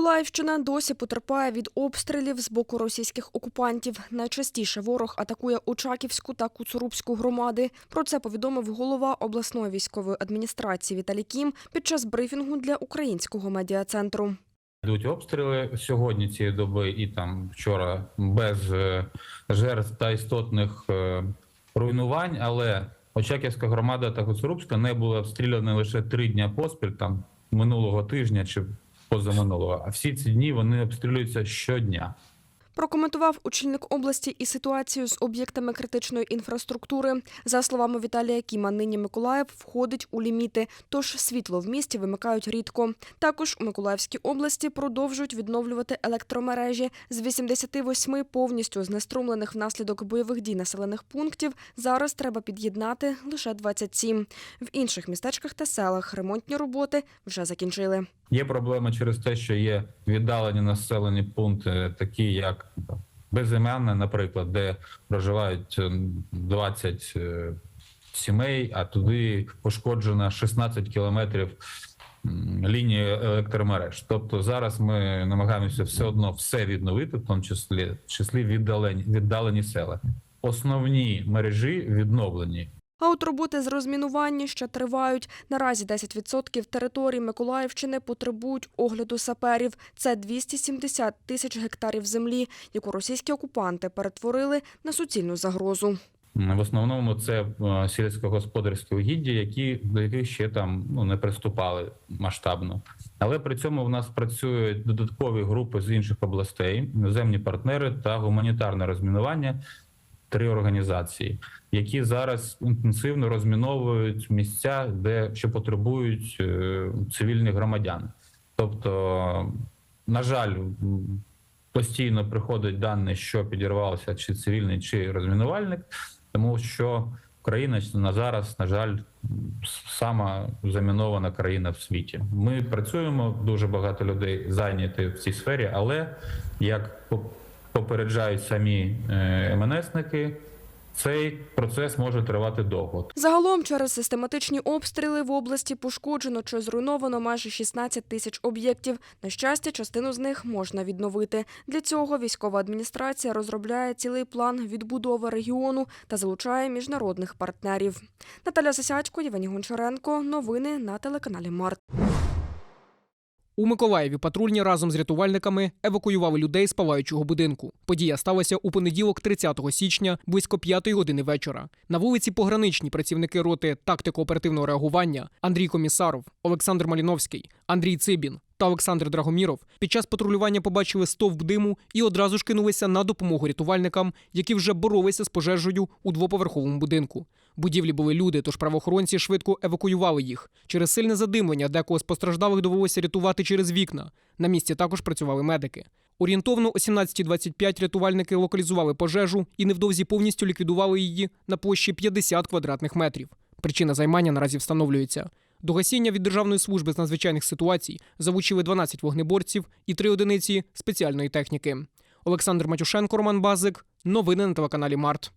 Миколаївщина досі потерпає від обстрілів з боку російських окупантів. Найчастіше ворог атакує Очаківську та Куцурубську громади. Про це повідомив голова обласної військової адміністрації Віталій Кім під час брифінгу для українського медіа-центру. Йдуть обстріли сьогодні цієї доби і там вчора без е, жертв та істотних е, руйнувань. Але Очаківська громада та Гуцурубська не були обстріляні лише три дня поспіль, там минулого тижня чи позаминулого. А всі ці дні вони обстрілюються щодня. Прокоментував очільник області і ситуацію з об'єктами критичної інфраструктури. За словами Віталія Кіма, нині Миколаїв входить у ліміти, тож світло в місті вимикають рідко. Також у Миколаївській області продовжують відновлювати електромережі. З 88 повністю знеструмлених внаслідок бойових дій населених пунктів зараз треба під'єднати лише 27. В інших містечках та селах ремонтні роботи вже закінчили. Є проблема через те, що є віддалені населені пункти, такі як там, Безіменне, наприклад, де проживають е, 20 е, сімей, а туди пошкоджено 16 кілометрів лінії електромереж. Тобто зараз ми намагаємося все одно все відновити, в тому числі, в числі віддалені, віддалені села. Основні мережі відновлені. А от роботи з розмінування ще тривають. Наразі 10% території Миколаївщини потребують огляду саперів. Це 270 тисяч гектарів землі, яку російські окупанти перетворили на суцільну загрозу. В основному це е, сільськогосподарські угіддя, які до яких ще там ну не приступали масштабно. Але при цьому в нас працюють додаткові групи з інших областей, іноземні партнери та гуманітарне розмінування. Три організації, які зараз інтенсивно розміновують місця, де що потребують е, цивільних громадян. Тобто, на жаль, постійно приходять дані, що підірвався чи цивільний, чи розмінувальник, тому що Україна на зараз, на жаль, сама замінована країна в світі. Ми працюємо, дуже багато людей зайняті в цій сфері, але як попереджають самі е, МНСники, цей процес може тривати довго. Загалом через систематичні обстріли в області пошкоджено чи зруйновано майже 16 тисяч об'єктів. На щастя, частину з них можна відновити. Для цього військова адміністрація розробляє цілий план відбудови регіону та залучає міжнародних партнерів. Наталя Сосядько, Євгеній Гончаренко. Новини на телеканалі Март. У Миколаєві патрульні разом з рятувальниками евакуювали людей з палаючого будинку. Подія сталася у понеділок, 30 січня, близько 5 години вечора. На вулиці пограничні працівники роти тактико-оперативного реагування Андрій Комісаров, Олександр Маліновський, Андрій Цибін та Олександр Драгоміров під час патрулювання побачили стовп диму і одразу ж кинулися на допомогу рятувальникам, які вже боролися з пожежею у двоповерховому будинку. Будівлі були люди, тож правоохоронці швидко евакуювали їх. Через сильне задимлення декого з постраждалих довелося рятувати через вікна. На місці також працювали медики. Орієнтовно о 17.25 рятувальники локалізували пожежу і невдовзі повністю ліквідували її на площі 50 квадратних метрів. Причина займання наразі встановлюється. До гасіння від Державної служби з надзвичайних ситуацій залучили 12 вогнеборців і 3 одиниці спеціальної техніки. Олександр Матюшенко, Роман Базик. Новини на телеканалі Март.